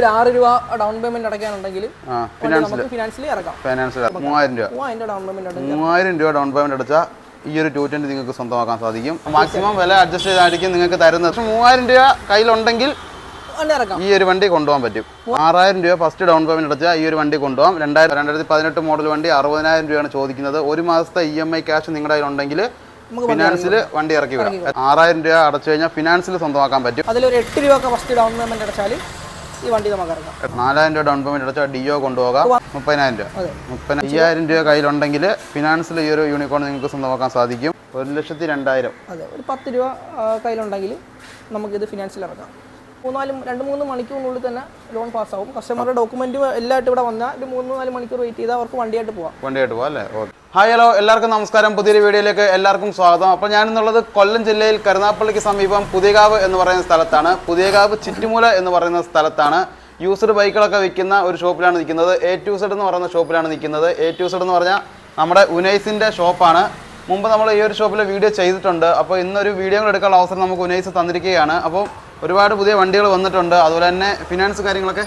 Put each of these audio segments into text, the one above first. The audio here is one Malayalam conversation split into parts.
ഒരു ആറ് രൂപ ഡൗൺ പേയ്മെന്റ് അടയ്ക്കാനുണ്ടെങ്കിൽ നമുക്ക് ഫിനാൻസിൽ ഇറക്കാം. ഫിനാൻസിൽ മൂവായിരം രൂപ. മൂവായിരം ഡൗൺ പേയ്മെന്റ് മൂവായിരം രൂപ ഡൗൺ പേയ്മെന്റ് അടച്ചാൽ ഈ ഒരു ടു ട്വന്റി നിങ്ങൾക്ക് സ്വന്തമാക്കാൻ സാധിക്കും. മാക്സിമം വില അഡ്ജസ്റ്റ് ചെയ്തായിരിക്കും നിങ്ങൾക്ക് തരുന്നത്. പക്ഷേ മൂവായിരം രൂപ കയ്യിലുണ്ടെങ്കിൽ ഈ ഒരു വണ്ടി കൊണ്ടുപോകാൻ പറ്റും. ആറായിരം രൂപ ഫസ്റ്റ് ഡൗൺ പേയ്മെന്റ് അടച്ചാൽ ഈ ഒരു വണ്ടി കൊണ്ടുപോകാം. രണ്ടായിരം രണ്ടായിരത്തി പതിനെട്ട് മോഡൽ വണ്ടി അറുപതിനായിരം രൂപയാണ് ചോദിക്കുന്നത്. ഒരു മാസത്തെ ഇ എം ഐ ക്യാഷ് നിങ്ങളുടെ കയ്യിലുണ്ടെങ്കിൽ ഫിനാൻസിൽ വണ്ടി ഇറക്കി വിടാം. ആറായിരം രൂപ അടച്ചു കഴിഞ്ഞാൽ ഫിനാൻസിൽ സ്വന്തമാക്കാൻ പറ്റും. അതിലൊരു എട്ട് രൂപ ഒക്കെ ഫസ്റ്റ് ഡൗൺ പേയ്മെന്റ് അടച്ചാൽ ഈ വണ്ടി നമുക്ക് ഇറങ്ങാം നാലായിരം രൂപ ഡൗൺ പേയ്മെന്റ് അടച്ചാൽ ഡിയോ കൊണ്ടുപോകാം. മുപ്പതിനായിരം രൂപ. അതെ. മുപ്പതി അയ്യായിരം രൂപ കയ്യിലുണ്ടെങ്കിൽ ഫിനാൻസിൽ ഈ ഒരു യൂണിക്കോൺ നിങ്ങൾക്ക് സ്വന്തമാക്കാൻ സാധിക്കും. ഒരു ലക്ഷത്തി രണ്ടായിരം. അതെ. ഒരു പത്ത് രൂപ കയ്യിലുണ്ടെങ്കിൽ നമുക്കിത് ഫിനാൻസിൽ ഇറക്കാം. മൂന്നാലും രണ്ട് മൂന്ന് മണിക്കൂറിനുള്ളിൽ തന്നെ ലോൺ പാസ്സാവും കസ്റ്റമറുടെ ഡോക്യുമെന്റ് എല്ലായിട്ട് ഇവിടെ വന്നാൽ ഒരു മൂന്ന് നാല് മണിക്കൂർ വെയിറ്റ് ചെയ്താൽ അവർക്ക് വണ്ടിയായിട്ട് പോവാം. വണ്ടിയായിട്ട് പോവാം അല്ലേ? ഓക്കെ ഹായ് ഹലോ എല്ലാവർക്കും നമസ്കാരം. പുതിയൊരു വീഡിയോയിലേക്ക് എല്ലാവർക്കും സ്വാഗതം. അപ്പോൾ ഞാനിന്നുള്ളത് കൊല്ലം ജില്ലയിൽ കരുനാപ്പള്ളിക്ക് സമീപം പുതിയകാവ് എന്ന് പറയുന്ന സ്ഥലത്താണ്. പുതിയകാവ് ചിറ്റുമൂല എന്ന് പറയുന്ന സ്ഥലത്താണ്. യൂസ്ഡ് ബൈക്കുകളൊക്കെ വിൽക്കുന്ന ഒരു ഷോപ്പിലാണ് നിൽക്കുന്നത്. എ ടു സെഡ് എന്ന് പറയുന്ന ഷോപ്പിലാണ് നിൽക്കുന്നത്. എ ടു സെഡ് എന്ന് പറഞ്ഞാൽ നമ്മുടെ ഉനൈസിന്റെ ഷോപ്പാണ്. മുമ്പ് നമ്മൾ ഈ ഒരു ഷോപ്പിൽ വീഡിയോ ചെയ്തിട്ടുണ്ട്. അപ്പോൾ ഇന്നൊരു വീഡിയോ കൂടെ എടുക്കാനുള്ള അവസരം നമുക്ക് ഉനൈസ് തന്നിരിക്കുകയാണ്. അപ്പോൾ ഒരുപാട് പുതിയ വണ്ടികൾ വന്നിട്ടുണ്ട്. അതുപോലെ തന്നെ ഫിനാൻസ് കാര്യങ്ങളൊക്കെ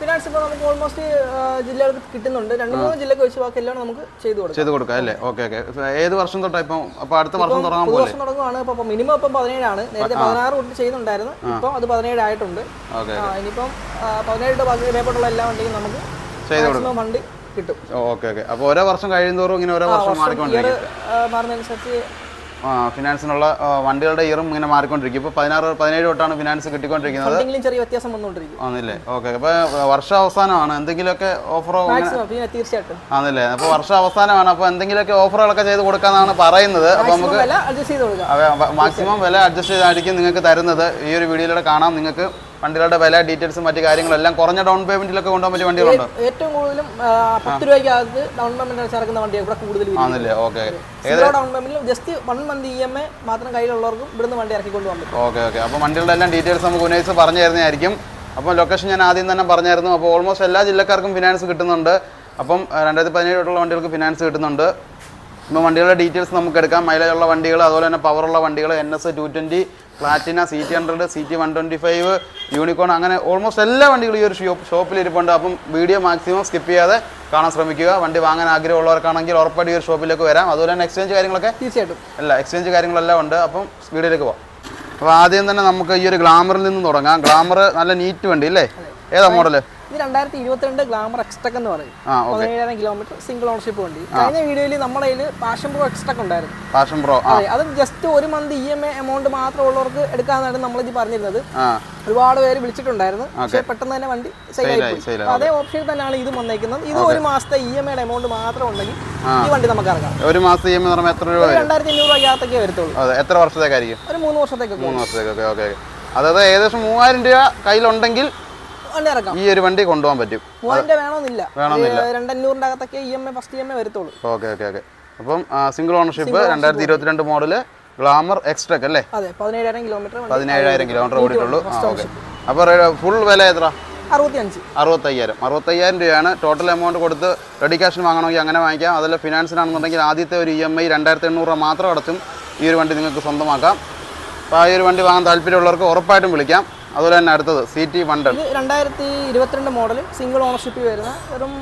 ഫിനാൻസ് ഇപ്പോൾ നമുക്ക് ഓൾമോസ്റ്റ് ജില്ലകൾക്ക് കിട്ടുന്നുണ്ട്. രണ്ട് മൂന്ന് ജില്ലക്ക് വെച്ച് ബാക്കി എല്ലാം നമുക്ക് ചെയ്തു കൊടുക്കാം. ചെയ്തു കൊടുക്കാം അല്ലേ? Okay okay. ഏത് വർഷം തൊട്ടാ ഇപ്പം? അപ്പോൾ അടുത്ത വർഷം തുടങ്ങാൻ പോലെ വർഷം തുടങ്ങുവാണ്. ഇപ്പോൾ മിനിമം ഇപ്പം പതിനേഴാണ്. നേരത്തെ പതിനാറ് തൊട്ട് ചെയ്യുന്നുണ്ടായിരുന്നു. ഇപ്പം അത് പതിനേഴ് ആയിട്ടുണ്ട് ഓക്കെ ആ, ഇനിയിപ്പം പതിനേഴ് ബാക്കി മേപ്പോട്ടുള്ള എല്ലാ വണ്ടിയും നമുക്ക് ചെയ്തു മാക്സിമം വണ്ടി കിട്ടും. Okay okay. അപ്പോൾ ഓരോ വർഷം കഴിയുന്നതോറും ഇങ്ങനെ ഓരോ വർഷം മാറിക്കൊണ്ടിരിക്കും. മാറുന്നതനുസരിച്ച് ഫിനാൻസിനുള്ള വണ്ടികളുടെ ഇയറും ഇങ്ങനെ മാറിക്കൊണ്ടിരിക്കും. ഇപ്പോൾ പതിനാറ് പതിനേഴ് തൊട്ടാണ് ഫിനാൻസ് കിട്ടിക്കൊണ്ടിരിക്കുന്നത്. ചെറിയ വ്യത്യാസം വന്നുകൊണ്ടിരിക്കും. ആണല്ലേ ഓക്കെ അപ്പോൾ വർഷാവസാനമാണ് എന്തെങ്കിലുമൊക്കെ ഓഫറോ തീർച്ചയായിട്ടും. ആണല്ലേ അപ്പോൾ വർഷാവസാനമാണ് അപ്പൊ അപ്പോൾ എന്തെങ്കിലുമൊക്കെ ഓഫറുകളൊക്കെ ചെയ്ത് കൊടുക്കാന്നാണ് പറയുന്നത്. അപ്പോൾ നമുക്ക് മാക്സിമം വില അഡ്ജസ്റ്റ് ചെയ്തായിരിക്കും നിങ്ങൾക്ക് തരുന്നത്. ഈ ഒരു വീഡിയോയിലൂടെ കാണാം നിങ്ങൾക്ക്. വണ്ടികളുടെ വില ഡീറ്റെയിൽസും മറ്റു കാര്യങ്ങളെല്ലാം കുറഞ്ഞ ഡൗൺ പേയ്മെന്റിലൊക്കെ കൊണ്ടുപോകാൻ പറ്റിയ വണ്ടികളുണ്ട്. ഏറ്റവും കൂടുതലും പത്ത് രൂപയ്ക്കകത്ത് ഡൗൺ പേയ്മെന്റ് ഇറക്കുന്ന വണ്ടിയാണ് ഇവിടെ കൂടുതൽ ആണല്ലേ? Okay. Down പേയ്മെന്റിൽ just one month E M A മാത്രം കയ്യിലുള്ളവർക്കും ഇവിടുന്ന് വണ്ടി ഇറക്കി കൊണ്ടുപോകാൻ പറ്റും. Okay okay. അപ്പോൾ വണ്ടികളുടെ എല്ലാം ഡീറ്റെയിൽസ് നമുക്ക് ഉന്നയിച്ച് പറഞ്ഞു തരുന്നതായിരിക്കും അപ്പോൾ ലൊക്കേഷൻ ഞാൻ ആദ്യം തന്നെ പറഞ്ഞായിരുന്നു. അപ്പോൾ ഓൾമോസ്റ്റ് എല്ലാ ജില്ലക്കാർക്കും ഫിനാൻസ് കിട്ടുന്നുണ്ട്. അപ്പം രണ്ടായിരത്തി പതിനേഴ് തൊട്ടുള്ള വണ്ടികൾക്ക് ഫിനാൻസ് കിട്ടുന്നുണ്ട്. ഇപ്പോൾ വണ്ടികളുടെ ഡീറ്റെയിൽസ് നമുക്ക് എടുക്കാം. മൈലേജ് ഉള്ള വണ്ടികൾ അതുപോലെ തന്നെ പവറുള്ള വണ്ടികൾ N S two twenty Platina C T hundred C T one twenty five Unicorn അങ്ങനെ ഓൾമോസ്റ്റ് എല്ലാ വണ്ടികളും ഈ ഒരു ഷോപ്പ് ഷോപ്പിൽ ഇരിപ്പുണ്ട്. അപ്പം വീഡിയോ മാക്സിമം സ്കിപ്പ് ചെയ്യാതെ കാണാൻ ശ്രമിക്കുക. വണ്ടി വാങ്ങാൻ ആഗ്രഹമുള്ളവർക്കാണെങ്കിൽ ഉറപ്പായിട്ട് ഈ ഒരു ഷോപ്പിലേക്ക് വരാം. അതുപോലെ തന്നെ എക്സ്ചേഞ്ച് കാര്യങ്ങളൊക്കെ തീർച്ചയായിട്ടും. അല്ല എക്സ്ചേഞ്ച് കാര്യങ്ങളെല്ലാം ഉണ്ട്. അപ്പം വീഡിയോയിലേക്ക് പോവാം. അപ്പോൾ ആദ്യം തന്നെ നമുക്ക് ഈ ഒരു ഗ്ലാമറിൽ നിന്ന് തുടങ്ങാം. ഗ്ലാമർ നല്ല നീറ്റ് വണ്ടി അല്ലേ? ഏതാ മോഡൽ ഇത് രണ്ടായിരത്തി ഇരുപത്തിരണ്ട് ഗ്ലാമർ എക്സ്ട്രക് എന്ന് പറയും. പതിനേഴായിരം കിലോമീറ്റർ സിംഗിൾ ഓണർഷിപ്പ് വണ്ടി. കഴിഞ്ഞ വീഡിയോയിൽ നമ്മുടെ കയ്യിൽ പാഷൻ പ്രോ എക്സ്ട്രക് ഉണ്ടായിരുന്നു. പാഷൻ പ്രോ അതെ അത് ജസ്റ്റ് ഒരു month E M A amount മാത്രം ഉള്ളവർക്ക് എടുക്കാന്നാണ് നമ്മളിത് പറഞ്ഞിരുന്നത്. ഒരുപാട് പേര് വിളിച്ചിട്ടുണ്ടായിരുന്നു. പക്ഷേ പെട്ടെന്ന് തന്നെ വണ്ടി സെയിലായി അതേ ഓപ്ഷനിൽ തന്നെയാണ് ഇത് വന്നേക്കുന്നത്. ഇത് ഒരു മാസത്തെ ഇ എം ഐയുടെ എമൗണ്ട് മാത്രം ഉണ്ടെങ്കിൽ ഈ വണ്ടി നമുക്ക് ഇറക്കാം. ഒരു മാസം ഇ എം പറയുമ്പോൾ എത്ര രൂപ രണ്ടായിരത്തി അഞ്ഞൂറ് രൂപയ്ക്കകത്തൊക്കെ വരത്തുള്ളൂ. എത്ര വർഷത്തേക്കായിരിക്കും? ഒരു മൂന്ന് വർഷത്തേക്ക് മൂന്ന് വർഷത്തേക്ക് ഓക്കെ ഓക്കെ. അതായത് ഏകദേശം മൂവായിരം രൂപ കയ്യിലുണ്ടെങ്കിൽ വണ്ടി ഇറക്കാം. ഈ ഒരു വണ്ടി കൊണ്ടുപോകാൻ പറ്റും. മൂവായിരം വേണമെന്നില്ല. വേണമെന്നില്ല. രണ്ടഞ്ഞൂറിന്റെ അകത്തൊക്കെ E M I first E M I വരത്തുള്ളൂ. Okay okay okay. അപ്പം സിംഗിൾ ഓണർഷിപ്പ് രണ്ടായിരത്തി ഇരുപത്തിരണ്ട് മോഡൽ ഗ്ലാമർ എക്സ്ട്രാ അല്ലേ? അതെ പതിനേഴായിരം കിലോമീറ്റർ പതിനേഴായിരം കിലോമീറ്റർ ഓടിയിട്ടുള്ളൂ. ഓക്കെ. അപ്പോൾ ഫുൾ വില എത്ര അറുപത്തി അഞ്ച് അറുപത്തയ്യായിരം. അറുപത്തയ്യായിരം രൂപയാണ്. ടോട്ടൽ എമൗണ്ട് കൊടുത്ത് റെഡി ക്യാഷിന് വാങ്ങണമെങ്കിൽ അങ്ങനെ വാങ്ങിക്കാം. അതല്ല ഫിനാൻസിനാണെന്നുണ്ടെങ്കിൽ ആദ്യത്തെ ഒരു ഇ എം ഐ രണ്ടായിരത്തി എണ്ണൂറ് രൂപ മാത്രം അടച്ചും ഈ ഒരു വണ്ടി നിങ്ങൾക്ക് സ്വന്തമാക്കാം. അപ്പോൾ ആ ഒരു വണ്ടി വാങ്ങാൻ താല്പര്യമുള്ളവർക്ക് ഉറപ്പായിട്ടും വിളിക്കാം. അതുപോലെ തന്നെ അടുത്തത് സി ടി വൺ ഇത് രണ്ടായിരത്തി ഇരുപത്തിരണ്ട് മോഡൽ സിംഗിൾ ഓണർഷിപ്പ് വരുന്ന വെറും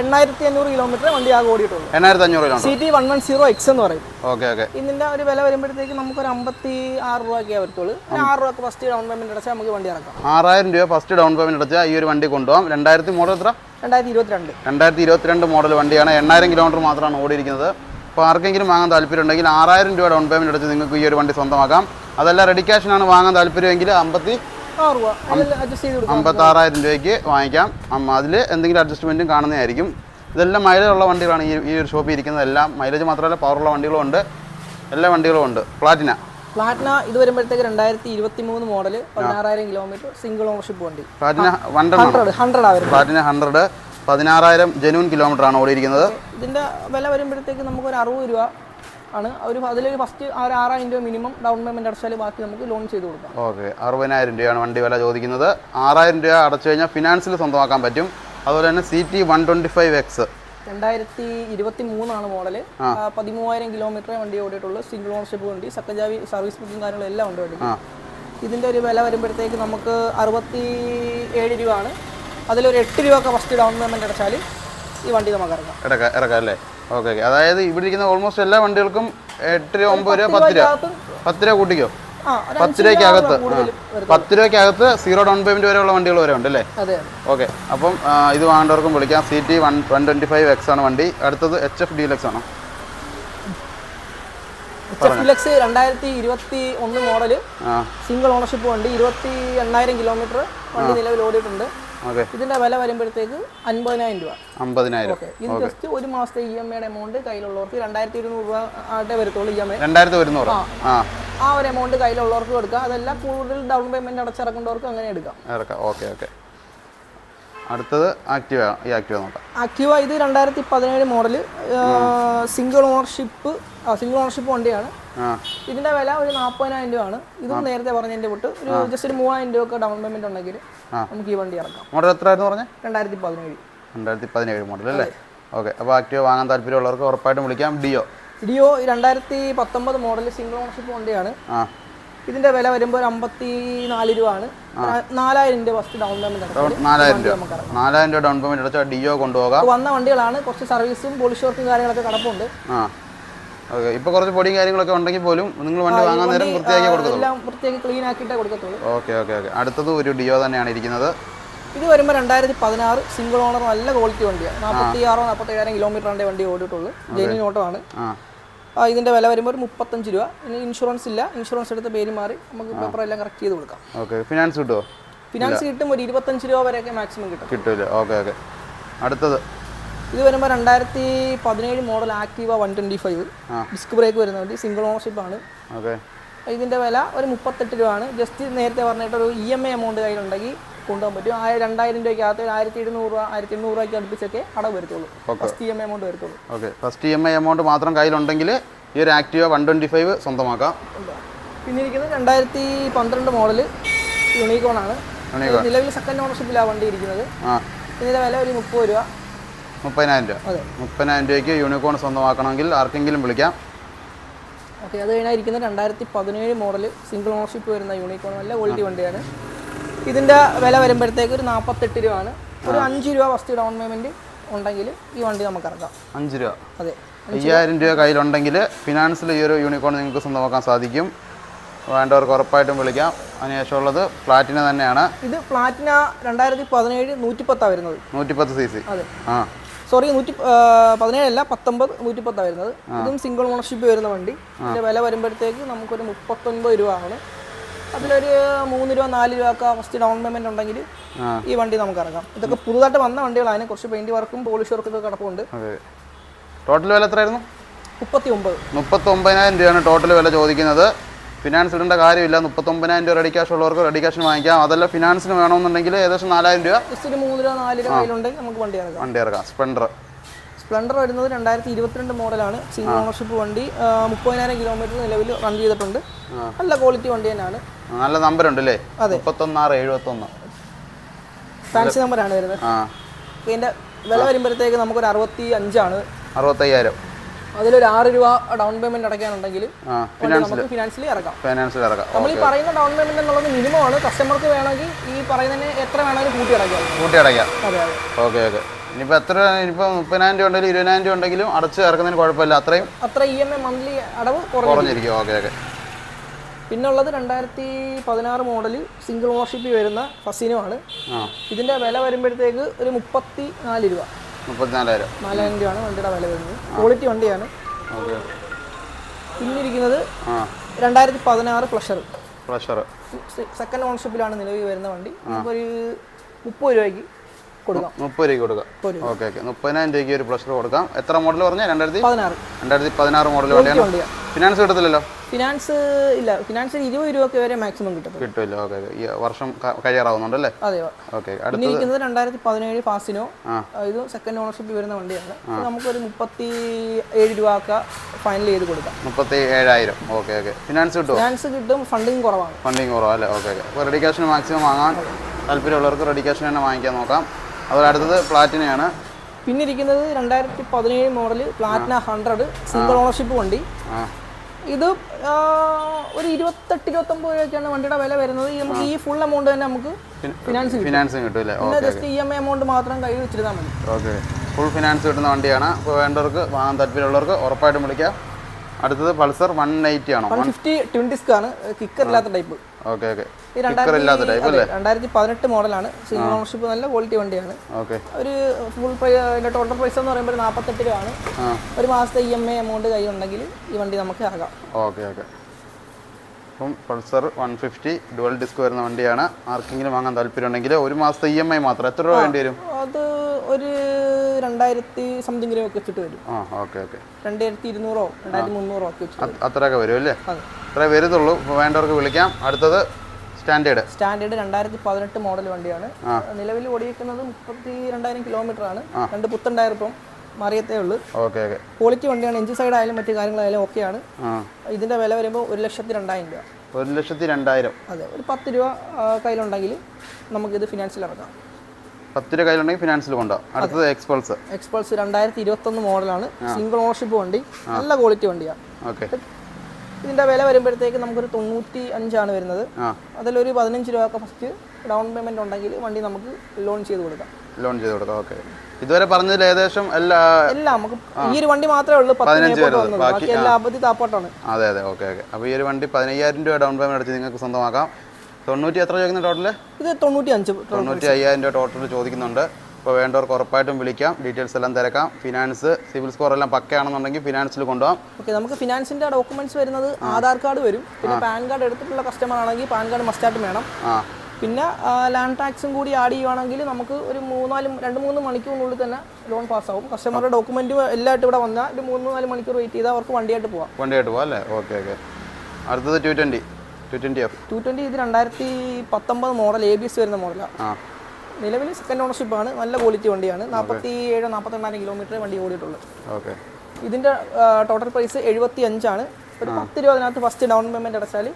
എണ്ണായിരത്തി അഞ്ഞൂറ് കിലോമീറ്റർ വണ്ടി ആകെ ഓടിയിട്ടുള്ളൂ. എണ്ണായിരത്തി അഞ്ഞൂറ് രൂപ C T one one zero X എന്ന് പറയും. ഓക്കെ ഓക്കെ ഇതിന്റെ ഒരു വില വരുമ്പോഴത്തേക്ക് നമുക്ക് ഒരു അമ്പത്തി ആറ് രൂപയൊക്കെ വരത്തുള്ളൂ ആറ് രൂപ ഫസ്റ്റ് ഡൗൺ പേയ്മെന്റ് അടച്ചാൽ നമുക്ക് വണ്ടി ഇറക്കാം. ആറായിരം രൂപ ഫസ്റ്റ് ഡൗൺ പേയ്മെന്റ് അടച്ചാൽ ഈ ഒരു വണ്ടി കൊണ്ടുപോകാം. രണ്ടായിരത്തി മോഡൽ എത്ര? രണ്ടായിരത്തി ഇരുപത്തിരണ്ട്. രണ്ടായിരത്തി ഇരുപത്തിരണ്ട് മോഡൽ വണ്ടിയാണ്. എണ്ണായിരം കിലോമീറ്റർ മാത്രമാണ് ഓടിയിരിക്കുന്നത്. അപ്പോൾ ആർക്കെങ്കിലും വാങ്ങാൻ താല്പര്യമുണ്ടെങ്കിൽ ആറായിരം രൂപ ഡൗൺ പേയ്മെന്റ് അടച്ച് നിങ്ങൾക്ക് ഈ ഒരു വണ്ടി സ്വന്തമാക്കാം. അതല്ല റെഡി ക്യാഷിനാണ് വാങ്ങാൻ താല്പര്യമെങ്കിൽ അമ്പത്തി അമ്പത്താറായിരം രൂപയ്ക്ക് വാങ്ങിക്കാം. അതിൽ എന്തെങ്കിലും അഡ്ജസ്റ്റ്മെന്റും കാണുന്നതായിരിക്കും. ഇതെല്ലാം മൈലേജ് ഉള്ള വണ്ടികളാണ് ഈ ഈ ഒരു ഷോപ്പിൽ ഇരിക്കുന്നത്. എല്ലാം മൈലേജ് മാത്രമല്ല പവറുള്ള വണ്ടികളും ഉണ്ട്. എല്ലാ വണ്ടികളും ഉണ്ട്. പ്ലാറ്റിന പ്ലാറ്റിന ഇത് വരുമ്പോഴത്തേക്ക് രണ്ടായിരത്തി ഇരുപത്തി മൂന്ന് മോഡൽ പതിനാറായിരം കിലോമീറ്റർ സിംഗിൾ ഓണർഷിപ്പ് വണ്ടി Platina hundred hundred Platina hundred പതിനാറായിരം ജെനുവൻ കിലോമീറ്റർ ആണ് ഓടിയിരിക്കുന്നത്. ഇതിന്റെ വില വരുമ്പോഴത്തേക്ക് നമുക്ക് ഒരു അറുപത് രൂപ ആണ്. ഒരു അതിലൊരു ഫസ്റ്റ് ആ ഒരു ആറായിരം രൂപ മിനിമം ഡൗൺ പേയ്മെന്റ് അടച്ചാൽ ബാക്കി നമുക്ക് ലോൺ ചെയ്ത് കൊടുക്കാം. ഓക്കെ. അറുപതിനായിരം രൂപയാണ് വണ്ടി വില ചോദിക്കുന്നത്. ആറായിരം രൂപ അടച്ചു കഴിഞ്ഞാൽ ഫിനാൻസിൽ സ്വന്തമാക്കാൻ പറ്റും. അതുപോലെ തന്നെ C T one twenty five X രണ്ടായിരത്തി ഇരുപത്തി മൂന്നാണ് മോഡൽ പതിമൂവായിരം കിലോമീറ്റർ വണ്ടി ഓടിയിട്ടുള്ളൂ സിംഗിൾ ഓണർഷിപ്പ് വണ്ടി സക്കജാവി സർവീസ് ബുക്കും കാര്യങ്ങളും എല്ലാം ഉണ്ട് വണ്ടി ഇതിന്റെ ഒരു വില വരുമ്പോഴത്തേക്ക് നമുക്ക് അറുപത്തി ഏഴ് രൂപയാണ് അതിലൊരു എട്ട് രൂപ ഒക്കെ ഫസ്റ്റ് ഡൗൺ പേയ്മെന്റ് അടച്ചാൽ ഈ വണ്ടി നമുക്ക് ഇറങ്ങാം ഇറക്കാം. ഇറക്കാം അല്ലേ ഓക്കെ ഓക്കെ അതായത് ഇവിടെ ഇരിക്കുന്ന ഓൾമോസ്റ്റ് എല്ലാ വണ്ടികൾക്കും എട്ട് രൂപ ഒമ്പത് രൂപ പത്ത് രൂപ. പത്ത് രൂപ കൂട്ടിക്കോ? പത്ത് രൂപയ്ക്കകത്ത്. പത്ത് രൂപയ്ക്കകത്ത് സീറോ ഡൗൺ പേയ്മെന്റ് വരെയുള്ള വണ്ടികൾ വരെ ഉണ്ട് അല്ലേ? ഓക്കെ അപ്പം ഇത് വാങ്ങേണ്ടവർക്കും വിളിക്കാം. C T one one twenty five X ആണ് വണ്ടി. അടുത്തത് എച്ച് എഫ് ഡീലക്സ് ആണോ? ഫിലക്സ് രണ്ടായിരത്തി ഇരുപത്തി ഒന്ന് മോഡൽ സിംഗിൾ ഓണർഷിപ്പ് വണ്ടി ഇരുപത്തി എണ്ണായിരം കിലോമീറ്റർ വണ്ടി നിലവിൽ ഓടിയിട്ടുണ്ട്. ഇതിന്റെ വില വരുമ്പോഴത്തേക്ക് അൻപതിനായിരം രൂപ. അമ്പതിനായിരം ഇത് ജസ്റ്റ് ഒരു മാസത്തെ ഇ എം ഐയുടെ എമൗണ്ട് കയ്യിലുള്ളവർക്ക് രണ്ടായിരത്തി ഇരുന്നൂറ് രൂപ ആട്ടെ വരത്തുള്ളൂ ഇ എം ഐ രണ്ടായിരത്തി ഒരുന്നൂറ്. ആ. ഒരു എമൗണ്ട് കയ്യിലുള്ളവർക്ക് കൊടുക്കാം അതല്ല കൂടുതൽ ഡൗൺ പേയ്മെന്റ് അടച്ചിറക്കേണ്ടവർക്ക് അങ്ങനെ എടുക്കാം. Okay okay. അടുത്തത് ആക്റ്റീവ ഈ ആക്റ്റീവ നോക്കാം. ആക്റ്റീവ ഇത് രണ്ടായിരത്തി പതിനേഴ് model single ownership single ownership വണ്ടിയാണ്. ഇതിന്റെ വില ഒരു നാൽപ്പതിനായിരം രൂപയാണ്. ഇതും നേരത്തെ പറഞ്ഞതിന്റെ വിട്ട് ഒരു ജസ്റ്റ് ഒരു മൂവായിരം രൂപ ഒക്കെ ഡൗൺ പേയ്മെന്റ് ഉണ്ടെങ്കിൽ നമുക്ക് ഈ വണ്ടി ഇറക്കാം. മോഡൽ എത്രയായിരുന്നു പറഞ്ഞേ? രണ്ടായിരത്തി പതിനേഴ് രണ്ടായിരത്തി പതിനേഴ് മോഡൽ അല്ലേ ഓക്കെ അപ്പോൾ ആക്റ്റീവ് വാങ്ങാൻ താല്പര്യമുള്ളവർക്ക് ഉറപ്പായിട്ടും വിളിക്കാം. ഡിയോ? ഡിയോ രണ്ടായിരത്തി പത്തൊമ്പത് മോഡൽ സിംഗിൾ ഓണർഷിപ്പ് വണ്ടിയാണ്. ഇതിന്റെ വില വരുമ്പോൾ ഒരു അമ്പത്തി നാല് രൂപ ആണ് നാലായിരം രൂപ ഫസ്റ്റ് ഡൗൺ പേയ്മെന്റ് നാലായിരം രൂപ. നാലായിരം രൂപ ഡൗൺ പേയ്മെന്റ് അടച്ചാൽ ഡിയോ കൊണ്ടുപോകാം. വന്ന വണ്ടികളാണ് കുറച്ച് സർവീസും പോളിഷ് വർക്കും കാര്യങ്ങളൊക്കെ കടപ്പുണ്ട് ഓക്കെ ഇപ്പോൾ കുറച്ച് പൊടിയും കാര്യങ്ങളൊക്കെ ഉണ്ടെങ്കിൽ പോലും നിങ്ങൾ വണ്ടി വാങ്ങാൻ നേരം വൃത്തിയാക്കി കൊടുക്കത്തുള്ളൂ. എല്ലാം വൃത്തിയാക്കി ക്ലീൻ ആക്കിയിട്ടേ കൊടുക്കത്തുള്ളൂ. Okay okay okay. അടുത്തത് ഒരു ഡിയോ തന്നെയാണ് ഇരിക്കുന്നത്. ഇത് വരുമ്പോൾ രണ്ടായിരത്തി പതിനാറ് സിംഗിൾ ഓണർ നല്ല ക്വാളിറ്റി വണ്ടിയാണ് നാൽപ്പത്തി ആറോ നാൽപ്പത്തി ഏഴായിരം കിലോമീറ്ററിന്റെ വണ്ടി ഓടിയിട്ടുള്ളൂ. ജെനി ഓട്ടോ ആണ് ആ. ഇതിന്റെ വില വരുമ്പോൾ ഒരു മുപ്പത്തഞ്ച് രൂപ. ഇനി ഇൻഷുറൻസ് ഇല്ല. ഇൻഷുറൻസ് എടുത്ത് പേര് മാറി നമുക്ക് പേപ്പർ എല്ലാം കറക്റ്റ് ചെയ്ത് കൊടുക്കാം. ഓക്കെ ഫിനാൻസ് കിട്ടുമോ ഫിനാൻസ് കിട്ടും ഒരു ഇരുപത്തഞ്ച് രൂപ വരെയൊക്കെ മാക്സിമം കിട്ടും. കിട്ടില്ല ഓക്കെ ഓക്കെ. അടുത്തത്. ഇത് വരുമ്പോൾ രണ്ടായിരത്തി പതിനേഴ് model Activa one twenty five disc brake വരുന്ന വണ്ടി സിംഗിൾ ഓണർഷിപ്പ് ആണ്. ഇതിന്റെ ഇതിന്റെ വില ഒരു മുപ്പത്തെട്ട് രൂപയാണ്. ജസ്റ്റ് നേരത്തെ പറഞ്ഞിട്ട് ഒരു ഇ എം ഐ എമൗണ്ട് കയ്യിലുണ്ടെങ്കിൽ കൊണ്ടുപോകാൻ പറ്റും. ആ രണ്ടായിരം രൂപയ്ക്കകത്ത് ഒരു ആയിരത്തി ഇരുന്നൂറ് രൂപ ആയിരത്തി എണ്ണൂറ് രൂപയ്ക്ക് അടുപ്പിച്ചൊക്കെ അടവ് വരത്തുള്ളൂ. First E M I amount വരത്തുള്ളൂ. Okay. First E M I amount മാത്രം കയ്യിലുണ്ടെങ്കിൽ ഈ ഒരു ആക്റ്റീവ വൺ ട്വന്റി ഫൈവ് സ്വന്തമാക്കാം. പിന്നെ ഇരിക്കുന്നത് രണ്ടായിരത്തി പന്ത്രണ്ട് മോഡൽ യൂണിക്കോൺ ആണ്. നിലവിൽ സെക്കൻഡ് ഓണർഷിപ്പിലാണ് വണ്ടി ഇരിക്കുന്നത്. ഇതിന്റെ ഇതിന്റെ വില ഒരു മുപ്പത് രൂപ. മുപ്പതിനായിരം രൂപ. മുപ്പതിനായിരം രൂപയ്ക്ക് യൂണിക്കോൺ സ്വന്തമാക്കണമെങ്കിൽ ആർക്കെങ്കിലും വിളിക്കാം. ഓക്കെ അത് കഴിഞ്ഞാൽ ഇരിക്കുന്നത് രണ്ടായിരത്തി പതിനേഴ് മോഡൽ സിംഗിൾ ഓണർഷിപ്പ് വരുന്ന യൂണിക്കോൺ നല്ല ക്വാളിറ്റി വണ്ടിയാണ്. ഇതിന്റെ വില വരുമ്പോഴത്തേക്ക് ഒരു നാൽപ്പത്തെട്ട് രൂപയാണ്. ഒരു അഞ്ച് രൂപ ഫസ്റ്റ് ഡൗൺ പേയ്മെന്റ് ഉണ്ടെങ്കിൽ ഈ വണ്ടി നമുക്ക് ഇറക്കാം. അഞ്ച് രൂപ. അതെ. അയ്യായിരം രൂപ കയ്യിലുണ്ടെങ്കിൽ ഫിനാൻസിൽ ഈ ഒരു യൂണിക്കോൺ നിങ്ങൾക്ക് സ്വന്തമാക്കാൻ സാധിക്കും. വേണ്ടവർക്ക് ഉറപ്പായിട്ടും വിളിക്കാം. അതിനുശേഷമുള്ളത് പ്ലാറ്റിന തന്നെയാണ്. ഇത് പ്ലാറ്റിന രണ്ടായിരത്തി പതിനേഴ് നൂറ്റിപ്പത്താണ് വരുന്നത്. നൂറ്റിപ്പത്ത് സി സി അതെ. ആ. സോറി നൂറ്റി പതിനേഴല്ല പത്തൊമ്പത് നൂറ്റി പത്താ വരുന്നത് ഇതും സിംഗിൾ ഓണർഷിപ്പ് വരുന്ന വണ്ടി. ഇതിന്റെ വില വരുമ്പോഴത്തേക്ക് നമുക്കൊരു മുപ്പത്തൊൻപത് രൂപ ആണ്. അതിലൊരു മൂന്ന് രൂപ നാല് രൂപ ഒക്കെ ഫസ്റ്റ് ഡൗൺ പേയ്മെന്റ് ഉണ്ടെങ്കിൽ ഈ വണ്ടി നമുക്ക് ഇറങ്ങാം ഇതൊക്കെ പുതുതായിട്ട് വന്ന വണ്ടികളാണ്. കുറച്ച് പെയിന്റ് വർക്കും പോളിഷ് വർക്കും ഒക്കെ കിടപ്പുണ്ട്. ടോട്ടൽ വില എത്രയായിരുന്നു? മുപ്പത്തി ഒമ്പത് മുപ്പത്തി ഒമ്പതിനായിരം രൂപയാണ് ടോട്ടൽ വില ചോദിക്കുന്നത്. ഫിനാൻസ് ഇടേണ്ട കാര്യമില്ല. മുപ്പത്തൊമ്പതിനായിരം രൂപ റെഡി ക്യാഷ് ഉള്ളവർക്ക് റെഡി ക്യാഷ് വാങ്ങിക്കാം. അതല്ല ഫിനാൻസിന് വേണമെന്നുണ്ടെങ്കിൽ ഏകദേശം നാലായിരം രൂപ മൂന്ന് നാല് നമുക്ക് വണ്ടി ഇറക്കാം. വണ്ടി ഇറക്കാം. സ്പ്ലെൻഡർ സ്പ്ലെൻഡർ വരുന്നത് രണ്ടായിരത്തി ഇരുപത്തിരണ്ട് മോഡലാണ് സിംഗിൾ ഓണർഷിപ്പ് വണ്ടി. മുപ്പതിനായിരം കിലോമീറ്റർ നിലവിൽ റൺ ചെയ്തിട്ടുണ്ട്. നല്ല ക്വാളിറ്റി വണ്ടി തന്നെയാണ്. നല്ല നമ്പർ ഉണ്ട് അല്ലേ അതെ. മുപ്പത്തൊന്നാറ് എഴുപത്തൊന്ന്. ഫാൻസി നമ്പറാണ് വരുന്നത്. ഇതിന്റെ ഇതിന്റെ വില വരുമ്പോഴത്തേക്ക് നമുക്കൊരു അറുപത്തി അഞ്ചാണ് അറുപത്തയ്യായിരം. അതിലൊരു ആറ് രൂപ ഡൗൺ പേയ്മെന്റ് അടയ്ക്കാനുണ്ടെങ്കിൽ നമുക്ക് ഫിനാൻഷ്യലി ഇറക്കാം. ഫിനാൻസിൽ ഇറക്കാം. നമ്മൾ ഈ പറയുന്ന ഡൗൺ പേയ്മെന്റ് എന്നുള്ളത് മിനിമം ആണ്. കസ്റ്റമർക്ക് വേണമെങ്കിൽ ഈ പറയുന്നതിന് എത്ര വേണമെങ്കിലും കൂട്ടി അടയ്ക്കാം. കൂട്ടി അടയ്ക്കാം. അതെ അതെ. ഓക്കെ ഓക്കെ ഇനിയിപ്പോൾ എത്ര ഇനിയിപ്പോൾ മുപ്പതിനായിരം രൂപ ഉണ്ടെങ്കിലും ഇരുപതിനായിരം രൂപ ഉണ്ടെങ്കിലും അടച്ച് ഇറക്കുന്നതിന് കുഴപ്പമില്ല. അത്രയും അത്ര ഇ എം ഐ മന്ത്ലി അടവ് കുറഞ്ഞു കുറഞ്ഞിരിക്കും. ഓക്കെ ഓക്കെ പിന്നെ ഉള്ളത് രണ്ടായിരത്തി പതിനാറ് മോഡൽ സിംഗിൾ ഓണർഷിപ്പിൽ വരുന്ന ഫസീനോ ആണ് ഇതിന്റെ വില വരുമ്പോഴത്തേക്ക് ഒരു മുപ്പത്തി നാല് രൂപ. മുപ്പത്തിനാലായിരം. നാലായിരം രൂപയാണ് വണ്ടിയുടെ വില വരുന്നത്. ക്വാളിറ്റി വണ്ടിയാണ്. ഓക്കെ പിന്നെ ഇരിക്കുന്നത് ആ രണ്ടായിരത്തി പതിനാറ് പ്ലഷർ പ്രഷർ സെക്കൻഡ് ഓണർഷിപ്പിലാണ് നിലവിൽ വരുന്ന വണ്ടി. നമുക്കൊരു മുപ്പത് രൂപയ്ക്ക് കൊടുക്കാം. മുപ്പത് രൂപയ്ക്ക് കൊടുക്കാം. രൂപ. Okay okay. മുപ്പതിനായിരം രൂപയ്ക്ക് ഒരു പ്ലഷർ കൊടുക്കാം. എത്ര മോഡൽ പറഞ്ഞാൽ രണ്ടായിരത്തി? പതിനാറ്. രണ്ടായിരത്തി പതിനാറ് മോഡൽ വണ്ടിയാണ് ഫിനാൻസ് കിട്ടത്തില്ലല്ലോ? ഫിനാൻസ് ഇല്ല. ഫിനാൻസ് ഇരുപത് രൂപ വരെ മാക്സിമം കിട്ടും കിട്ടുമല്ലോ ഓക്കെ ഈ വർഷം കഴിയാറാവുന്നുണ്ടല്ലേ അതെ ഓക്കെ അടുത്തിരിക്കുന്നത് രണ്ടായിരത്തി പതിനേഴ് ഫാസിനോ. ഇത് സെക്കൻഡ് ഓണർഷിപ്പ് വരുന്ന വണ്ടിയാണ്. നമുക്കൊരു മുപ്പത്തി ഏഴ് രൂപ ഒക്കെ ഫൈനൽ ചെയ്ത് കൊടുക്കാം. മുപ്പത്തി ഏഴായിരം ഓക്കെ ഓക്കെ. ഫിനാൻസ് കിട്ടുമോ ഫിനാൻസ് കിട്ടും. ഫണ്ടിങ് കുറവാണ്. ഫണ്ടിങ് കുറവാ അല്ലേ? Okay okay. അപ്പോൾ റെഡി ക്യാഷിന് മാക്സിമം വാങ്ങാൻ താല്പര്യമുള്ളവർക്ക് റെഡി ക്യാഷിന് തന്നെ വാങ്ങിക്കാൻ നോക്കാം. അതുപോലെ അടുത്തത് പ്ലാറ്റിനയാണ്. പിന്നെ ഇരിക്കുന്നത് രണ്ടായിരത്തി പതിനേഴ് model Platina hundred single ownership വണ്ടി. ഇത് ഒരു ഇരുപത്തെട്ട് ഇരുപത്തൊമ്പത് രൂപയ്ക്കാണ് വണ്ടിയുടെ വില വരുന്നത്. ഈ നമുക്ക് ഈ ഫുൾ എമൗണ്ട് തന്നെ നമുക്ക് ഫിനാൻസ് കിട്ടും. ഫിനാൻസും കിട്ടും പിന്നെ just E M I amount മാത്രം കയ്യിൽ വെച്ചിരുന്നാൽ മതി. ഓക്കെ. ഫുൾ ഫിനാൻസ് കിട്ടുന്ന വണ്ടിയാണ്. അപ്പോൾ വേണ്ടവർക്ക് വാങ്ങാൻ താല്പര്യമുള്ളവർക്ക് ഉറപ്പായിട്ടും വിളിക്കാം. അടുത്തത് പൾസർ വൺ എയ്റ്റി ആണോ? ഫിഫ്റ്റി ട്വിൻ ഡിസ്ക് ആണ്. കിക്കർ ഇല്ലാത്ത ടൈപ്പ് ഓക്കെ ഓക്കെ. രണ്ടായിരത്തി പതിനെട്ട് മോഡലാണ് സിംഗിൾ ഓണർഷിപ്പ് നല്ല ക്വാളിറ്റി വണ്ടിയാണ്. ഓക്കെ. ഒരു ഫുൾ പ്രൈസ് ടോട്ടൽ പ്രൈസ് എന്ന് പറയുമ്പോൾ നാൽപ്പത്തെട്ട് രൂപയാണ്. ഒരു മാസത്തെ ഇ എം ഐ എമൗണ്ട് കയ്യിലുണ്ടെങ്കിൽ ഈ വണ്ടി നമുക്ക് ഇറങ്ങാം. Okay okay. അപ്പം Pulsar one fifty dual disc വരുന്ന വണ്ടിയാണ്. ആർക്കെങ്കിലും വാങ്ങാൻ താല്പര്യം ഉണ്ടെങ്കിൽ ഒരു മാസത്തെ ഇ എം ഐ മാത്രം. എത്ര രൂപ വേണ്ടി വരും? അത് ഒരു രണ്ടായിരത്തി സംതിങ് രൂപ ഒക്കെ വെച്ചിട്ട് വരും. ആ ഓക്കെ ഓക്കെ. രണ്ടായിരത്തി ഇരുന്നൂറോ രണ്ടായിരത്തി മുന്നൂറോ ഒക്കെ വെച്ചിട്ട്. അത്രയൊക്കെ വരും അല്ലേ? അതെ. അത്രേ വരുന്നുള്ളൂ വേണ്ടവർക്ക് വിളിക്കാം. അടുത്തത് സ്റ്റാൻഡേർഡ്. സ്റ്റാൻഡേർഡ് രണ്ടായിരത്തി പതിനെട്ട് മോഡൽ വണ്ടിയാണ്. നിലവിൽ ഓടിയിരിക്കുന്നത് മുപ്പത്തി രണ്ടായിരം കിലോമീറ്റർ ആണ് രണ്ട് പുത്തൻ ടയർ ഇപ്പം മാറിയത്തേ ഉള്ളൂ. Okay okay. ക്വാളിറ്റി വണ്ടിയാണ്. എഞ്ചിൻ സൈഡ് ആയാലും മറ്റു കാര്യങ്ങളായാലും ഓക്കെയാണ്. ഇതിന്റെ വില വരുമ്പോൾ ഒരു ലക്ഷത്തി രണ്ടായിരം രൂപ. ഒരു ലക്ഷത്തി രണ്ടായിരം. അതെ ഒരു പത്ത് രൂപ കയ്യിലുണ്ടെങ്കിൽ നമുക്കിത് ഫിനാൻസിൽ ഇറക്കാം. പത്ത് രൂപ കയ്യിലുണ്ടെങ്കിൽ ഫിനാൻസിൽ കൊണ്ടുപോകാം. അടുത്തത് എക്സ്പൾസ് എക്സ്പൾസ് രണ്ടായിരത്തി ഇരുപത്തൊന്ന് മോഡലാണ് സിംഗിൾ ഓണർഷിപ്പ് വണ്ടി. നല്ല ക്വാളിറ്റി വണ്ടിയാണ് ഓക്കെ. ഇതിന്റെ വില വരുമ്പോഴത്തേക്ക് നമുക്കൊരു തൊണ്ണൂറ്റി അഞ്ചാണ് വരുന്നത് അതിലൊരു പതിനഞ്ച് രൂപ ഫസ്റ്റ് ഡൗൺ പേയ്മെന്റ് ഉണ്ടെങ്കിൽ വണ്ടി നമുക്ക് ലോൺ ചെയ്ത് കൊടുക്കാം. ലോൺ ചെയ്ത് കൊടുക്കാം. ഓക്കെ. ഇതുവരെ പറഞ്ഞതിൽ ഏകദേശം എല്ലാ എല്ലാം നമുക്ക് ഈ ഒരു വണ്ടി മാത്രമേ ഉള്ളൂ. പതിനഞ്ച് ബാക്കി എല്ലാ അബദ്ധി താപ്പാട്ടാണ്. അതെ അതെ. Okay okay. അപ്പോൾ ഈ ഒരു വണ്ടി പതിനയ്യായിരം രൂപ ഡൗൺ പേയ്മെന്റ് അടിച്ച് നിങ്ങൾക്ക് സ്വന്തമാക്കാം. തൊണ്ണൂറ്റി എത്ര ചോദിക്കുന്ന ടോട്ടൽ ഇത് തൊണ്ണൂറ്റി അഞ്ച് തൊണ്ണൂറ്റി അയ്യായിരം രൂപ ടോട്ടൽ ചോദിക്കുന്നുണ്ട്. അപ്പോൾ വേണ്ടവർക്ക് ഉറപ്പായിട്ടും വിളിക്കാം. ഡീറ്റെയിൽസ് എല്ലാം തിരക്കാം. ഫിനാൻസ് സിവിൽ സ്കോർ എല്ലാം പക്കയാണെന്നുണ്ടെങ്കിൽ ഫിനാൻസിൽ കൊണ്ടുപോകാം. ഓക്കെ നമുക്ക് ഫിനാൻസിന്റെ ഡോക്യുമെന്റ്സ് വരുന്നത് ആധാർ കാർഡ് വരും. പിന്നെ പാൻ കാർഡ് എടുത്തിട്ടുള്ള കസ്റ്റമർ ആണെങ്കിൽ പാൻ കാർഡ് മസ്റ്റായിട്ട് വേണം. ആ. പിന്നെ ലാൻഡ് ടാക്സും കൂടി ആഡ് ചെയ്യുവാണെങ്കിൽ നമുക്ക് ഒരു മൂന്നാൽ രണ്ട് മൂന്ന് മണിക്കൂറിനുള്ളിൽ തന്നെ ലോൺ പാസ്സാവും കസ്റ്റമറുടെ ഡോക്യുമെന്റ് എല്ലായിട്ട് ഇവിടെ വന്നാൽ ഒരു മൂന്ന് നാല് മണിക്കൂർ വെയിറ്റ് ചെയ്താൽ അവർക്ക് വണ്ടിയായിട്ട് പോവാം. വണ്ടിയായിട്ട് പോവാം അല്ലേ? ഓക്കെ ഓക്കെ അടുത്തത് ടു ട്വന്റി ടു ട്വന്റി ഇത് രണ്ടായിരത്തി പത്തൊമ്പത് മോഡൽ എ ബി എസ് വരുന്ന മോഡലാണ് നിലവിൽ സെക്കൻഡ് ഓണർഷിപ്പ് ആണ് നല്ല ക്വാളിറ്റി വണ്ടിയാണ്. നാൽപ്പത്തി ഏഴ് നാൽപ്പത്തെണ്ണായിരം കിലോമീറ്റർ വണ്ടി ഓടിയിട്ടുള്ളത് ഓക്കെ ഇതിന്റെ ടോട്ടൽ പ്രൈസ് എഴുപത്തി അഞ്ചാണ് ഒരു പത്ത് രൂപ അതിനകത്ത് ഫസ്റ്റ് ഡൗൺ പേയ്മെന്റ് അടച്ചാൽ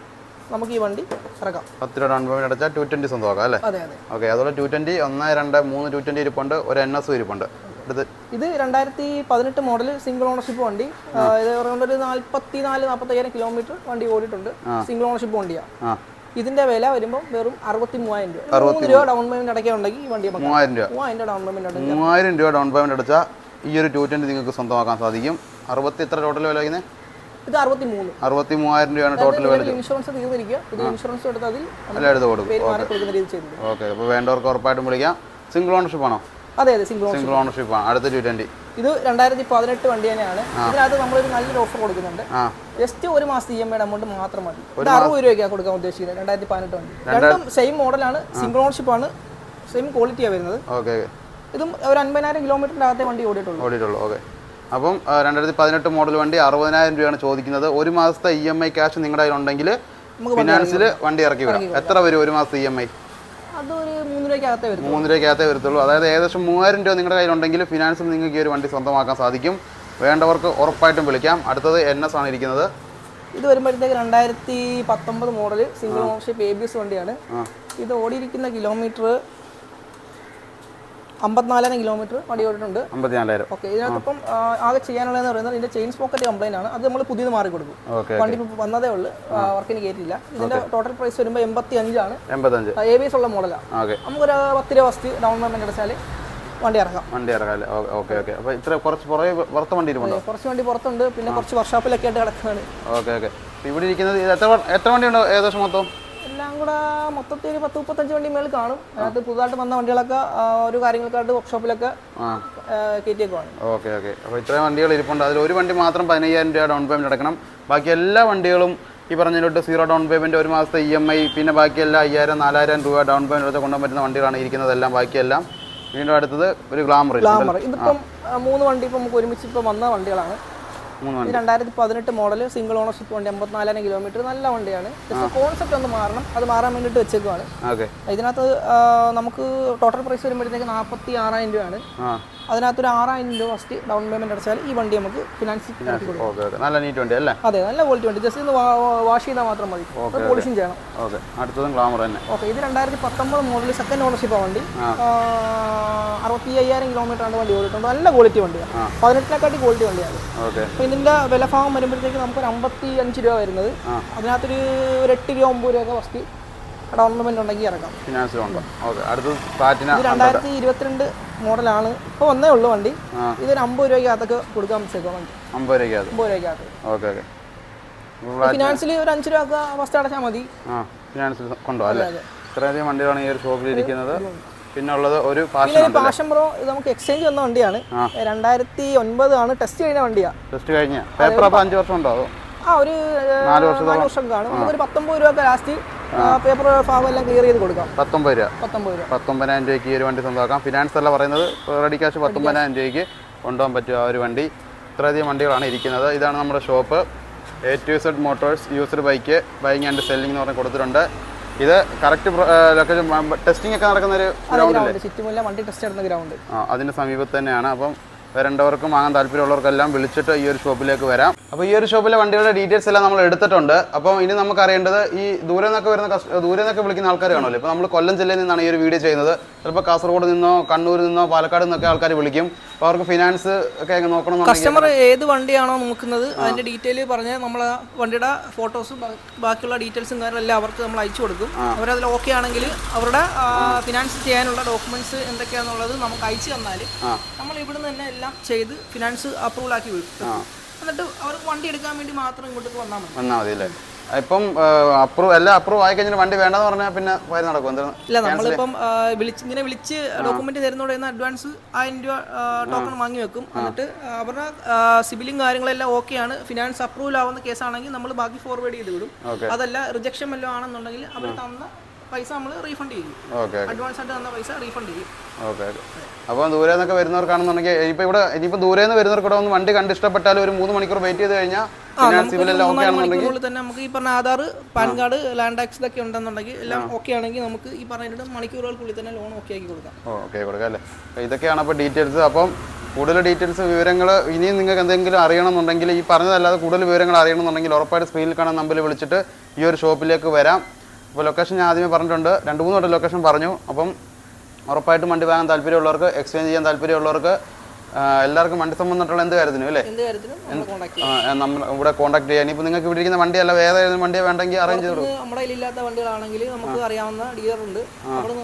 നമുക്ക് ഈ വണ്ടി ഇറക്കാം. പത്ത് രൂപ ഡൗൺ പേയ്മെന്റ് അടച്ചാൽ ടു ട്വന്റി സ്വന്തമാക്കാം അല്ലേ? അതെ അതെ. ഓക്കെ അതുപോലെ ടു ട്വന്റി ഒന്ന് രണ്ട് മൂന്ന് ടു ട്വന്റി ഇരിപ്പുണ്ട് ഒരു എൻ എസ് ഇരിപ്പുണ്ട്. അടുത്ത് ഇത് രണ്ടായിരത്തി പതിനെട്ട് മോഡൽ സിംഗിൾ ഓണർഷിപ്പ് വണ്ടി. ഇത് പറയുന്നത് ഒരു നാൽപ്പത്തി നാല് നാൽപ്പത്തയ്യായിരം കിലോമീറ്റർ വണ്ടി ഓടിയിട്ടുണ്ട്. സിംഗിൾ ഓണർഷിപ്പ് വണ്ടിയാണ് ഇതിന്റെ വില വരുമ്പോൾ വെറും അറുപത്തി മൂവായിരം രൂപ മൂന്ന് രൂപ ഡൗൺ പേയ്മെന്റ് അടയ്ക്കാനുണ്ടെങ്കിൽ ഈ വണ്ടി മൂവായിരം രൂപ. മൂവായിരം രൂപ ഡൗൺ പേയ്മെന്റ് ഉണ്ടെങ്കിൽ മൂവായിരം രൂപ ഡൗൺ പേയ്മെന്റ് അടച്ചാൽ ഈ ഒരു ടു ട്വന്റി നിങ്ങൾക്ക് സ്വന്തമാക്കാൻ സാധിക്കും. അറുപത്തി എത്ര ടോട്ടൽ വില വയ്ക്കുന്നത് ഇത് അറുപത്തി മൂന്ന് അറുപത്തി മൂവായിരം രൂപയാണ് ടോട്ടൽ വില ഇൻഷുറൻസ് തീർന്നിരിക്കുക ഇൻഷുറൻസ് എടുത്ത് അതിൽ എല്ലാം എടുത്ത് കൊടുക്കും. ഓക്കെ. അപ്പോൾ വേണ്ടവർക്ക് ഉറപ്പായിട്ടും വിളിക്കാം. സിംഗിൾ ഓണർഷിപ്പ് ആണോ? അതെ അതെ സിംഗിൾ സിംഗിൾ ഓണർഷിപ്പ് ആണ്. അടുത്ത ടു ട്വന്റി ഇത് രണ്ടായിരത്തി പതിനെട്ട് വണ്ടി തന്നെയാണ്. ഇതിനകത്ത് നമ്മളൊരു നല്ലൊരു ഓഫർ കൊടുക്കുന്നുണ്ട്. ജസ്റ്റ് ഒരു മാസത്തെ ഇ എം ഐയുടെ അമൗണ്ട് മാത്രം മതി. ഇത് അറുപത് രൂപയ്ക്കാണ് കൊടുക്കാൻ ഉദ്ദേശിക്കുന്നത് രണ്ടായിരത്തി പതിനെട്ട് വണ്ടി. രണ്ടും സെയിം മോഡലാണ് സിംഗിൾ ഓണർഷിപ്പ് ആണ് സെയിം ക്വാളിറ്റിയാണ് വരുന്നത്. ഓക്കെ ഇതും ഒരു അൻപതിനായിരം കിലോമീറ്ററിന്റെ അകത്തെ വണ്ടി ഓടിയിട്ടുള്ളൂ. ഓടിയിട്ടുള്ളൂ ഓക്കെ അപ്പം രണ്ടായിരത്തി പതിനെട്ട് മോഡൽ വണ്ടി അറുപതിനായിരം രൂപയാണ് ചോദിക്കുന്നത്. ഒരു മാസത്തെ ഇ എം ഐ ക്യാഷ് നിങ്ങളുടെ കയ്യിലുണ്ടെങ്കിൽ ഫിനാൻസിൽ വണ്ടി ഇറക്കി വരാം. എത്ര വരും ഒരു മാസത്തെ ഇ എം ഐ അതൊരു മൂന്ന് രൂപയ്ക്കകത്തെ വരും മൂന്ന് രൂപയ്ക്കകത്തേ വരത്തുള്ളൂ. അതായത് ഏകദേശം മൂവായിരം രൂപ നിങ്ങളുടെ കയ്യിലുണ്ടെങ്കിൽ ഫിനാൻസിൽ നിങ്ങൾക്ക് ഈ ഒരു വണ്ടി സ്വന്തമാക്കാൻ സാധിക്കും. വേണ്ടവർക്ക് ഉറപ്പായിട്ടും വിളിക്കാം. അടുത്തത് എൻ എസ് ആണ് ഇരിക്കുന്നത്. ഇത് വരുമ്പോഴത്തേക്ക് രണ്ടായിരത്തി പത്തൊമ്പത് model single ownership A B S വണ്ടിയാണ്. ഇത് ഓടിയിരിക്കുന്ന കിലോമീറ്റർ അമ്പത്തിനാലായിരം കിലോമീറ്റർ വണ്ടി ഓടിയിട്ടുണ്ട്. അമ്പത്തിനാലായിരം. ഓക്കെ ഇതിനകത്തിപ്പം ആകെ ചെയ്യാനുള്ളതെന്ന് പറയുന്നത് ഇതിന്റെ ചെയിൻ സ്പോക്കറ്റ് കംപ്ലൈന്റ് ആണ്. അത് നമ്മൾ പുതിയത് മാറി കൊടുക്കും. വണ്ടി വന്നതേ ഉള്ളൂ. വർക്കിന് കയറ്റില്ല ഇതിന്റെ ടോട്ടൽ പ്രൈസ് വരുമ്പോൾ എൺപത്തി അഞ്ചാണ് എ ബി എസ് ഉള്ള മോഡലാണ് നമുക്കൊരു പത്ത് രൂപ വസ്തു ഡൗൺ പേയ്മെന്റ് അടച്ചാൽ വണ്ടി ഇറക്കാം. വണ്ടി ഇറക്കാം അല്ലേ? ഓക്കെ ഓക്കെ അപ്പോൾ ഇത്ര കുറച്ച് പുറകെ പുറത്ത വണ്ടി കുറച്ച് വണ്ടി പുറത്തുണ്ട്. പിന്നെ കുറച്ച് വർക്ക്ഷോപ്പിലൊക്കെ ആയിട്ട് കിടക്കുകയാണ്. ഓക്കെ ഓക്കെ ഇവിടെ ഇരിക്കുന്നത് എത്ര എത്ര വണ്ടി ഉണ്ടോ ഏകദേശം മൊത്തം? എല്ലാം കൂടെ മൊത്തത്തിൽ ഒരു പത്ത് മുപ്പത്തഞ്ച് വണ്ടി മേളിൽ കാണും. അതിനകത്ത് പുതുതായിട്ട് വന്ന വണ്ടികളൊക്കെ ഒരു കാര്യങ്ങൾക്കായിട്ട് വർക്ക്ഷോപ്പിലൊക്കെ കയറ്റിയേക്കുവാണ് ഓക്കെ ഓക്കെ. അപ്പോൾ ഇത്രയും വണ്ടികൾ ഇരിപ്പുണ്ട്. അതിൽ ഒരു വണ്ടി മാത്രം പതിനയ്യായിരം രൂപ ഡൗൺ പേയ്മെന്റ് അടക്കണം ബാക്കി എല്ലാ വണ്ടികളും ഈ പറഞ്ഞതിലോട്ട് സീറോ ഡൗൺ പേയ്മെന്റ് ഒരു മാസത്തെ ഇ എം ഐ പിന്നെ ബാക്കി എല്ലാ അയ്യായിരം നാലായിരം രൂപ ഡൗൺ പേയ്മെന്റ് എടുത്ത് കൊണ്ടുപോകാൻ പറ്റുന്ന വണ്ടികളാണ് ഇരിക്കുന്നതെല്ലാം ബാക്കിയെല്ലാം. വീണ്ടും അടുത്തത് ഒരു ഗ്ലാമർ ഗ്ലാമർ ഇതിപ്പം മൂന്ന് വണ്ടി ഇപ്പം നമുക്ക് ഒരുമിച്ച് ഇപ്പം വന്ന വണ്ടികളാണ്. രണ്ടായിരത്തി പതിനെട്ട് മോഡൽ സിംഗിൾ ഓണർഷിപ്പ് വണ്ടി എൺപത്തിനാലായിരം കിലോമീറ്റർ നല്ല വണ്ടിയാണ്. ജസ്റ്റ് കോൺസെപ്റ്റ് ഒന്ന് മാറണം. അത് മാറാൻ വേണ്ടിയിട്ട് വെച്ചേക്കുവാണ്. ഇതിനകത്ത് നമുക്ക് ടോട്ടൽ പ്രൈസ് വരുമ്പോഴത്തേക്ക് നാൽപ്പത്തി ആറായിരം രൂപയാണ്. അതിനകത്ത് ഒരു ആറായിരം രൂപ ഫസ്റ്റ് ഡൗൺ പേയ്മെന്റ് അടച്ചാൽ ഈ വണ്ടി നമുക്ക് ഫിനാൻസ് നല്ല നീറ്റ് വണ്ടി അല്ലേ? അതെ നല്ല ക്വാളിറ്റി വണ്ടി. ജസ്റ്റ് ഒന്ന് വാഷ് ചെയ്താൽ മാത്രം മതി. പോളിഷിങ് ചെയ്യണം. ഓക്കെ അടുത്തതും ഗ്ലാമർ തന്നെ. ഓക്കെ ഇത് രണ്ടായിരത്തി പത്തൊമ്പത് മോഡൽ സെക്കൻഡ് ഓണർഷിപ്പ് വണ്ടി. അറുപത്തി അയ്യായിരം കിലോമീറ്റർ ആണ് വണ്ടി ഓടിയിട്ടുണ്ട് നല്ല ക്വാളിറ്റി വണ്ടിയാണ്. പതിനെട്ടിനെക്കാട്ടി ക്വാളിറ്റി വണ്ടിയാണ്. ഇതിന്റെ വിലഭാവം വരുമ്പോഴത്തേക്ക് നമുക്കൊരു അമ്പത്തി അഞ്ച് രൂപ വരുന്നത്. അതിനകത്തൊരു ഒരു എട്ട് രൂപ ഒമ്പത് രൂപയൊക്കെ ഫസ്റ്റ് ഡൗൺ പേയ്മെന്റ് ഉണ്ടെങ്കിൽ ഇറക്കാം. ഫിനാൻസിലുണ്ടോ ഓക്കെ അടുത്തത് പ്ലാറ്റിന ഇത് രണ്ടായിരത്തി ഇരുപത്തിരണ്ട് മോഡലാണ് ഇപ്പൊ ഒന്നേ ഉള്ളൂ വണ്ടി. ഇതൊരു അമ്പത് രൂപയ്ക്കകത്തൊക്കെ കൊടുക്കാൻ വെച്ചേക്കാം വണ്ടി? അമ്പത് രൂപയ്ക്കകത്ത്. അമ്പത് രൂപയ്ക്കകത്ത്. ഓക്കെ ഓക്കെ ഫിനാൻസിൽ ഒരു അഞ്ച് രൂപ വസ്തു അടച്ചാൽ മതി. ഫിനാൻസിൽ കൊണ്ടോ അല്ലേ. ഇത്രയധികം വണ്ടികളാണ് ഈ ഒരു ഷോപ്പിൽ ഇരിക്കുന്നത്. പിന്നെ ഉള്ളത് ഒരു പാഷൻ പ്രോ ഇത് നമുക്ക് എക്സ്ചേഞ്ച് വന്ന വണ്ടിയാണ്. രണ്ടായിരത്തി ഒൻപത് ആണ് ടെസ്റ്റ് കഴിഞ്ഞ വണ്ടിയാ. ടെസ്റ്റ് കഴിഞ്ഞ. പേപ്പർ അപ്പോൾ അഞ്ച് വർഷം ഉണ്ടോ അതോ? ആ ഒരു നാല്? വർഷം കാണും. നമുക്കൊരു പത്തൊമ്പത് രൂപ ലാസ്റ്റ് പേപ്പർ ഫാം എല്ലാം ക്ലിയർ ചെയ്ത് കൊടുക്കാം. പത്തൊമ്പത് രൂപ. പത്തൊമ്പത് രൂപ. പത്തൊമ്പതിനായിരം രൂപയ്ക്ക് ഈ ഒരു വണ്ടി സ്വന്തമാക്കാം. ഫിനാൻസ് അല്ല പറയുന്നത്. റെഡി ക്യാഷ് പത്തൊമ്പതിനായിരം രൂപയ്ക്ക് കൊണ്ടുപോകാൻ പറ്റും ആ ഒരു വണ്ടി. ഇത്രയധികം വണ്ടികളാണ് ഇരിക്കുന്നത്. ഇതാണ് നമ്മുടെ shop A to Z Motors used bike buying and selling എന്ന് പറഞ്ഞ് കൊടുത്തിട്ടുണ്ട്. ഇത് കറക്റ്റ് ലൊക്കേഷൻ ടെസ്റ്റിംഗ് ഒക്കെ നടക്കുന്ന ഒരു ഗ്രൗണ്ട് വണ്ടി ടെസ്റ്റ് നടന്ന ഗ്രൗണ്ട് ആ അതിന്റെ സമീപത്ത് തന്നെയാണ്. അപ്പം വരേണ്ടവർക്കും വാങ്ങാൻ താല്പര്യമുള്ളവർക്കെല്ലാം വിളിച്ചിട്ട് ഈ ഒരു ഷോപ്പിലേക്ക് വരാം. അപ്പോൾ ഈ ഒരു ഷോപ്പിലെ വണ്ടികളുടെ ഡീറ്റെയിൽസ് എല്ലാം നമ്മൾ എടുത്തിട്ടുണ്ട്. അപ്പോൾ ഇനി നമുക്ക് അറിയേണ്ടത് ഈ ദൂരെ നിന്നൊക്കെ വരുന്ന കസ്റ്റ- ദൂരെ നിന്നൊക്കെ വിളിക്കുന്ന ആൾക്കാർ കാണുമല്ലോ ഇപ്പോൾ നമ്മൾ കൊല്ലം ജില്ലയിൽ നിന്നാണ് ഈ ഒരു വീഡിയോ ചെയ്യുന്നത്. ചിലപ്പോൾ കാസർഗോഡ് നിന്നോ കണ്ണൂരിൽ നിന്നോ പാലക്കാട് നിന്നൊക്കെ ആൾക്കാർ വിളിക്കും. അപ്പോൾ അവർക്ക് ഫിനാൻസ് ഒക്കെ നോക്കണം കസ്റ്റമർ ഏത് വണ്ടിയാണോ നോക്കുന്നത് അതിന്റെ ഡീറ്റെയിൽ പറഞ്ഞ് നമ്മൾ വണ്ടിയുടെ ഫോട്ടോസും ബാക്കിയുള്ള ഡീറ്റെയിൽസും കാര്യങ്ങളെല്ലാം അവർക്ക് നമ്മൾ അയച്ചു കൊടുക്കും. അവരതിൽ ഓക്കെ ആണെങ്കിൽ അവരുടെ ഫിനാൻസ് ചെയ്യാനുള്ള ഡോക്യുമെന്റ്സ് എന്തൊക്കെയാണെന്നുള്ളത് നമുക്ക് അയച്ചു തന്നാൽ നമ്മൾ ഇവിടുന്ന് തന്നെ എല്ലാം ചെയ്ത് ഫിനാൻസ് അപ്രൂവൽ ആക്കി വിട്ടു. എന്നിട്ട് അവർക്ക് വണ്ടി എടുക്കാൻ വേണ്ടി മാത്രം ഇങ്ങോട്ട് വന്നാൽ മതി. വന്നാൽ മതി അല്ലേ? ഇപ്പം അപ്രൂവ് എല്ലാം അപ്രൂവ് ആയി കഴിഞ്ഞാൽ വണ്ടി വേണ്ടെന്ന് പറഞ്ഞാൽ പിന്നെ വരെ നടക്കും. എന്താണ് ഇല്ല നമ്മളിപ്പം വിളിച്ച് ഇങ്ങനെ വിളിച്ച് ഡോക്യുമെന്റ് തരുന്നോടെ അഡ്വാൻസ് ആയിരം രൂപ ടോക്കൺ വാങ്ങി വെക്കും. എന്നിട്ട് അവരുടെ സിബിലും കാര്യങ്ങളെല്ലാം ഓക്കെയാണ് ഫിനാൻസ് അപ്രൂവൽ ആവുന്ന കേസാണെങ്കിൽ നമ്മൾ ബാക്കി ഫോർവേഡ് ചെയ്ത് വിടും. അതല്ല റിജക്ഷൻ വല്ലതും ആണെന്നുണ്ടെങ്കിൽ അവർ തന്ന പൈസ നമ്മൾ റീഫണ്ട് ചെയ്യും. ഓക്കെ അഡ്വാൻസ് ആയിട്ട് തന്ന പൈസ റീഫണ്ട് ചെയ്യും. ഓക്കെ അപ്പോൾ ദൂരെ നിന്നൊക്കെ വരുന്നവർക്കാണെന്നുണ്ടെങ്കിൽ ഇപ്പോൾ ഇവിടെ ഇനിയിപ്പോൾ ദൂരെ നിന്ന് വരുന്നവർക്ക് ഇവിടെ ഒന്ന് വണ്ടി കണ്ട് ഇഷ്ടപ്പെട്ടാൽ ഒരു മൂന്ന് മണിക്കൂർ വെയിറ്റ് ചെയ്ത് കഴിഞ്ഞാൽ തന്നെ നമുക്ക് ഈ പറഞ്ഞ Aadhaar PAN card land tax ഇതൊക്കെ ഉണ്ടെന്നുണ്ടെങ്കിൽ എല്ലാം ഓക്കെ ആണെങ്കിൽ നമുക്ക് ഈ പറഞ്ഞ മണിക്കൂറുകൾക്കുള്ളിൽ തന്നെ ലോൺ ഓക്കെ ആക്കി കൊടുക്കാം. ഓക്കെ കൊടുക്കാം അല്ലേ? ഇതൊക്കെയാണ് അപ്പോൾ ഡീറ്റെയിൽസ് അപ്പം കൂടുതൽ ഡീറ്റെയിൽസ് വിവരങ്ങൾ ഇനിയും നിങ്ങൾക്ക് എന്തെങ്കിലും അറിയണമെന്നുണ്ടെങ്കിൽ ഈ പറഞ്ഞതല്ലാതെ കൂടുതൽ വിവരങ്ങൾ അറിയണമെന്നുണ്ടെങ്കിൽ ഉറപ്പായിട്ട് സ്ക്രീനിൽ കാണാൻ നമ്പറിൽ വിളിച്ചിട്ട് ഈ ഒരു ഷോപ്പിലേക്ക് വരാം. അപ്പോൾ ലൊക്കേഷൻ ഞാൻ ആദ്യമേ പറഞ്ഞിട്ടുണ്ട്. രണ്ട് മൂന്ന് വട്ടം ലൊക്കേഷൻ പറഞ്ഞു. അപ്പം ഉറപ്പായിട്ടും വണ്ടി വാങ്ങാൻ താല്പര്യമുള്ളവർക്ക് എക്സ്ചേഞ്ച് ചെയ്യാൻ താല്പര്യമുള്ളവർക്ക് എല്ലാവർക്കും വണ്ടി സംബന്ധമായിട്ടുള്ള എന്ത് കാര്യത്തിനും അല്ലേ? നമ്മൾ ഇവിടെ കോൺടാക്ട് ചെയ്യാൻ ഇപ്പം നിങ്ങൾക്ക് ഇവിടെ ഇരിക്കുന്ന വണ്ടിയല്ല വേറെ ഏതെങ്കിലും വണ്ടിയെ വേണ്ടെങ്കിൽ അറേഞ്ച് ചെയ്ത് കൊടുക്കും. നമ്മുടെ ഇല്ലാത്ത വണ്ടികളാണെങ്കിൽ നമുക്ക് അറിയാവുന്ന ഡീലർ ഉണ്ട്.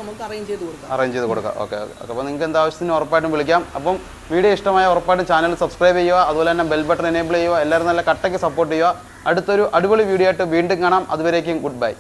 നമുക്ക് അറേഞ്ച് ചെയ്ത് കൊടുക്കാം. അറേഞ്ച് ചെയ്ത് കൊടുക്കാം. ഓക്കെ ഓക്കെ അപ്പോൾ നിങ്ങൾക്ക് എന്ത് ആവശ്യത്തിന് ഉറപ്പായിട്ടും വിളിക്കാം. അപ്പം വീഡിയോ ഇഷ്ടമായ ഉറപ്പായിട്ടും ചാനൽ സബ്സ്ക്രൈബ് ചെയ്യുക. അതുപോലെ തന്നെ ബെൽ ബട്ടൺ എനേബിൾ ചെയ്യുക. എല്ലാവരും നല്ല കട്ടയ്ക്ക് സപ്പോർട്ട് ചെയ്യുക. അടുത്തൊരു അടിപൊളി വീഡിയോ ആയിട്ട് വീണ്ടും കാണാം. അതുവരേക്കും ഗുഡ് ബൈ